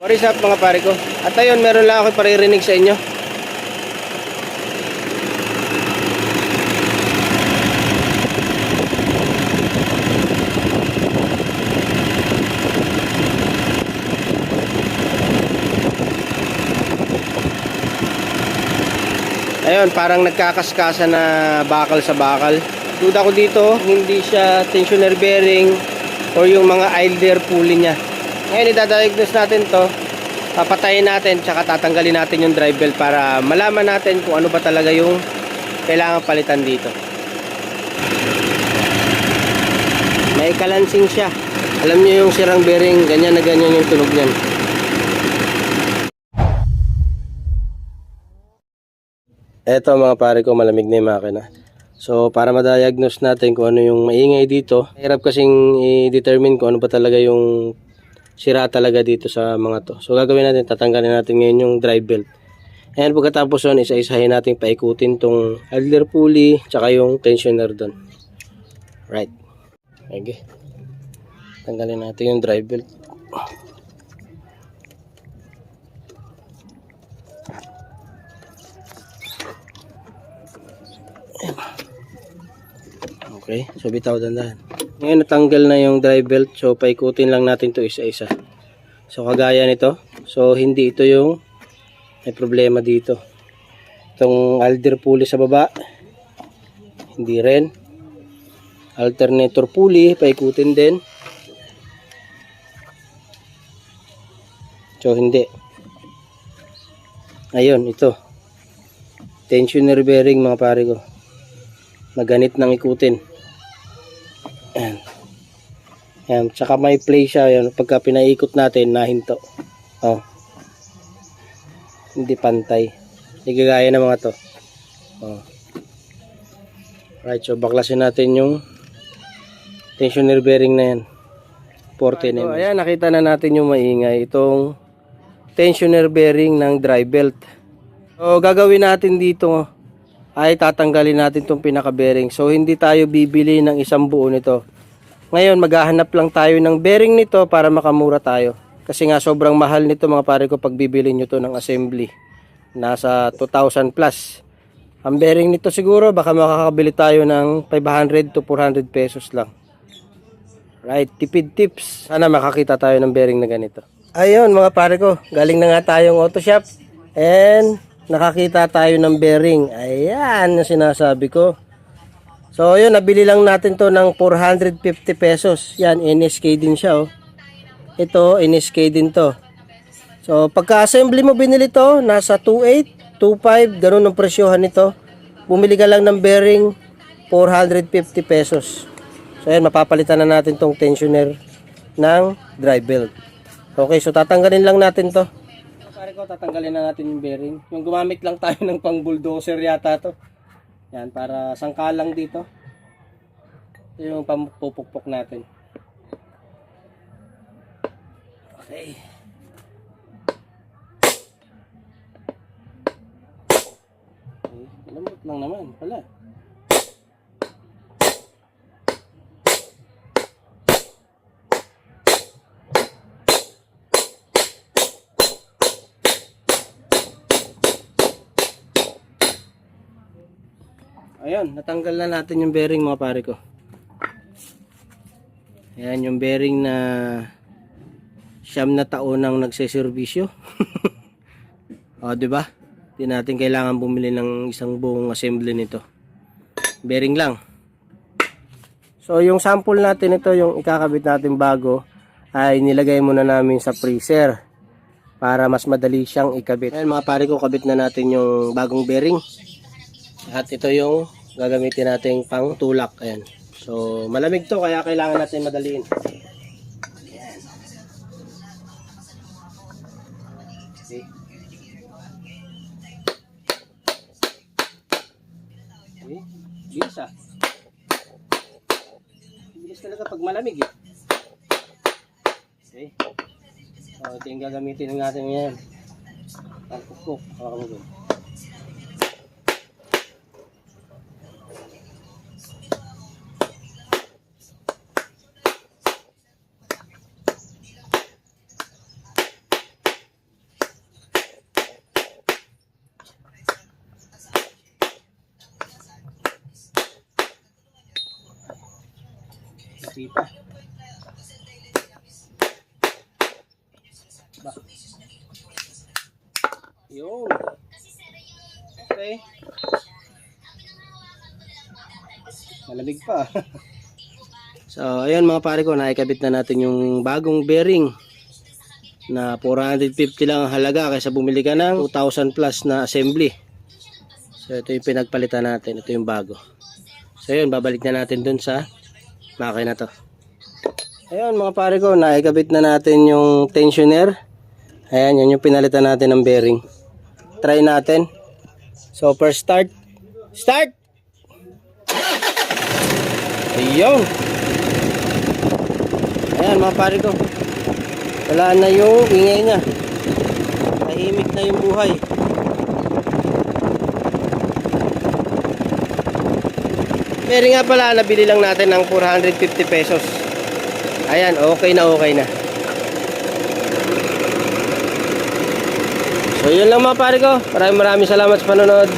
What is up mga pare ko? At ayun, meron lang ako paririnig sa inyo. Ayun, parang nagkakaskasa na bakal sa bakal. Duda ko dito, hindi siya tensioner bearing or yung mga idler pulley niya. Ngayon, idadiagnose natin to. Papatayin natin, tsaka tatanggalin natin yung drive belt para malaman natin kung ano ba talaga yung kailangan palitan dito. May kalansing siya. Alam niyo yung sirang bearing, ganyan na ganyan yung tunog niyan. Eto mga pare ko, malamig na yung makina. So, para ma-diagnose natin kung ano yung maingay dito, hirap kasing i-determine kung ano ba talaga yung sira talaga dito sa mga to. So, gagawin natin, tatanggalin natin ngayon yung drive belt. And pagkatapos yun, isa-isahin natin paikutin tong idler pulley, tsaka yung tensioner doon. Right. Okay. Tanggalin natin yung drive belt. Okay, so bitaw dandan. Ngayon natanggal na yung drive belt, so paikutin lang natin to isa-isa. So kagaya nito, so hindi ito yung may problema dito. Itong alder pulley sa baba, hindi rin. Alternator pulley, paikutin din. So hindi. Ayun, ito. Tensioner bearing mga pare ko. Maganit nang ikutin. Ayan. Ayan. Tsaka may play siya. Ayan. Pagka pinaikot natin, nahinto. Oh. Hindi pantay. Hindi gagaya ng mga to. Oh. Right. So, baklasin natin yung tensioner bearing na yan. 40 mm. Ayan. Nakita na natin yung maingay. Itong tensioner bearing ng drive belt. So, gagawin natin dito ay tatanggalin natin itong pinaka bearing. So, hindi tayo bibili ng isang buo nito. Ngayon, maghahanap lang tayo ng bearing nito para makamura tayo. Kasi nga, sobrang mahal nito mga pare ko pag bibili nyo to ng assembly. Nasa 2,000 plus. Ang bearing nito siguro, baka makakabili tayo ng 500 to 400 pesos lang. Right, tipid tips. Sana makakita tayo ng bearing na ganito. Ayun mga pare ko, galing na nga tayong auto shop. And nakakita tayo ng bearing. Ayan yung sinasabi ko. So yun, nabili lang natin to ng 450 pesos. Yan, NSK din siya oh. Ito, NSK din to. So pagka-assembly mo binili to, nasa 2.8, 2.5, ganun ang presyohan nito. Bumili ka lang ng bearing, 450 pesos. So ayan, mapapalitan na natin tong tensioner ng drive belt. Okay, so tatanggalin lang natin to. Pare ko, tatanggalin na natin yung bearing. Yung gumamit lang tayo ng pang bulldozer yata to. Yan, para sangkalang dito. Ito yung pampupukpok natin. Okay. Okay, lambot lang naman pala. Ayun, natanggal na natin yung bearing mga pare ko. Ayan yung bearing na siyam na taon nang nagseservisyo. o, di ba? Hindi natin kailangan bumili ng isang buong assembly nito. Bearing lang. So, yung sample natin ito, yung ikakabit natin bago, ay nilagay muna namin sa freezer para mas madali siyang ikabit. Ayan mga pare ko, kabit na natin yung bagong bearing. At ito yung gagamitin nating pang tulak. Ayan. So, malamig to kaya kailangan natin madaliin. Ayan. See? Okay. Bilis ah. Bilis talaga pag malamig eh. Okay. So, ito yung gagamitin natin ngayon. Pagpupok. Hawakan pa. Ba. Yun. Okay. Malamig pa. so, ayan mga pare ko, naikabit na natin yung bagong bearing na 450 lang ang halaga kaysa bumili ka ng 2,000 plus na assembly. So, ito yung pinagpalitan natin. Ito yung bago. So, yun, babalik na natin dun sa makina to. Ayun mga pare ko, naikabit na natin yung tensioner. Ayan, yan yung pinalitan natin ng bearing. Try natin. So, first start. Start! Ayun! Ayan mga pare ko. Wala na yung ingay niya. Tahimik na yung buhay. Bearing nga pala, nabili lang natin ng 450 pesos. Ayan, okay na okay na. So yun lang mga pare ko. Maraming maraming salamat sa panonood.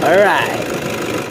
Alright.